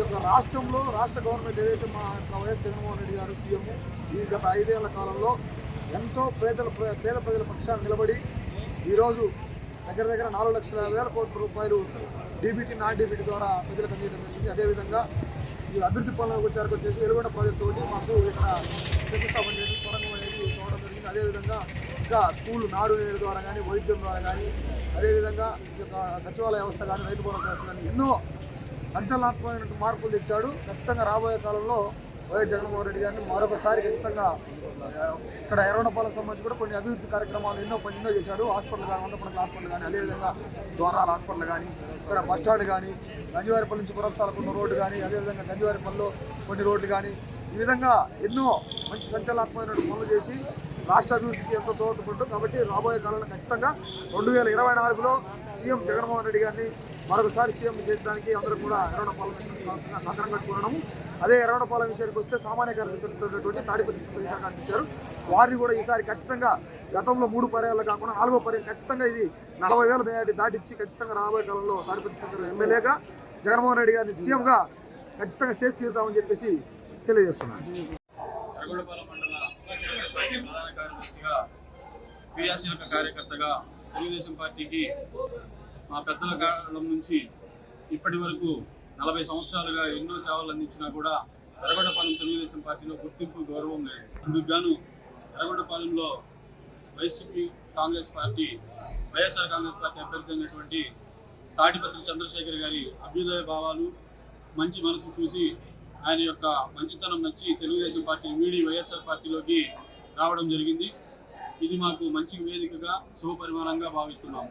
యొక్క రాష్ట్రంలో రాష్ట్ర గవర్నమెంట్ ఏదైతే మా యొక్క వైఎస్ జగన్మోహన్ రెడ్డి గారు సీఎం ఈ గత ఐదేళ్ళ కాలంలో ఎంతో పేదల పేద ప్రజల పక్షాన్ని నిలబడి ఈరోజు దగ్గర దగ్గర నాలుగు లక్షల వేల కోట్ల రూపాయలు డీబీటీ నాన్ డీబీటీ ద్వారా ప్రజలకు అందించడం జరిగింది. అదేవిధంగా ఈ అభివృద్ధి పనులకు వచ్చారు వచ్చేసి ఎలుగొండ ప్రాజెక్టు ఒకటి మాకు ఇక్కడ శంకుస్థాపన చేసి సొరంగం అనేది చూడడం జరిగింది. అదేవిధంగా ఇంకా స్కూల్ నాడు నేడు ద్వారా కానీ వైద్యం ద్వారా కానీ అదేవిధంగా ఈ యొక్క సచివాలయ వ్యవస్థ కానీ రైతు భరోసా కానీ ఎన్నో సంచలనాత్మకమైన మార్పులు తెచ్చాడు. ఖచ్చితంగా రాబోయే కాలంలో వైఎస్ జగన్మోహన్ రెడ్డి గారిని మరొకసారి ఖచ్చితంగా ఇక్కడ ఎర్రవనపాలకు సంబంధించి కూడా కొన్ని అభివృద్ధి కార్యక్రమాలు ఎన్నో పని ఎన్నో చేశాడు. హాస్పిటల్ కానీ వందపడక హాస్పిటల్ కానీ అదేవిధంగా ద్వారాల హాస్పిటల్ కానీ ఇక్కడ బస్టాండ్ కానీ గంజివారిపల్లి నుంచి పురస్థాలకు ఉన్న రోడ్డు కానీ అదేవిధంగా గంజివారిపల్లిలో కొన్ని రోడ్లు కానీ ఈ విధంగా ఎన్నో మంచి సంచలనాత్మకమైన పనులు చేసి రాష్ట్ర అభివృద్ధికి ఎంతో దోహదపడ్డు కాబట్టి రాబోయే కాలంలో ఖచ్చితంగా రెండు వేల ఇరవై నాలుగులో సీఎం జగన్మోహన్ రెడ్డి గారిని మరొకసారి సీఎం చేయడానికి అందరూ కూడా ఎర్రవనపాలెం కంకణం కట్టుకున్నాము అదే ఎర్రవనపాలెం విషయానికి వస్తే సామాన్య కార్యకర్తలైనటువంటి తాడిపల్లి చిత్రీకరణ వారిని కూడా ఈసారి ఖచ్చితంగా గతంలో మూడు పర్యాలు కాకుండా నాలుగో పర్యాలు ఖచ్చితంగా ఇది నలభై వేల మేయాటి దాటిచ్చి ఖచ్చితంగా రాబోయే కాలంలో తాడిపల్లి చిత్రీకరణ ఎమ్మెల్యేగా జగన్మోహన్ రెడ్డి గారిని సీఎంగా ఖచ్చితంగా చేసి తీరుతామని చెప్పేసి తెలియజేస్తున్నాను. క్రియాశీలక కార్యకర్తగా తెలుగుదేశం పార్టీకి మా పెద్దల కాలం నుంచి ఇప్పటి వరకు నలభై సంవత్సరాలుగా ఎన్నో సేవలు అందించినా కూడా ఎర్రగొండపాలెం తెలుగుదేశం పార్టీలో గుర్తింపు గౌరవం లేదు. అందుకు గాను ఎర్రగొండపాలెంలో YCP Congress party YSR Congress party అభ్యర్థి అయినటువంటి తాటిపత్రి చంద్రశేఖర్ గారి అభ్యుదయ భావాలు మంచి మనసు చూసి ఆయన యొక్క మంచితనం నచ్చి తెలుగుదేశం పార్టీని వీడి వైఎస్ఆర్ పార్టీలోకి రావడం జరిగింది. ఇది మాకు మంచి వేదికగా శుభపరిమాణంగా భావిస్తున్నాము.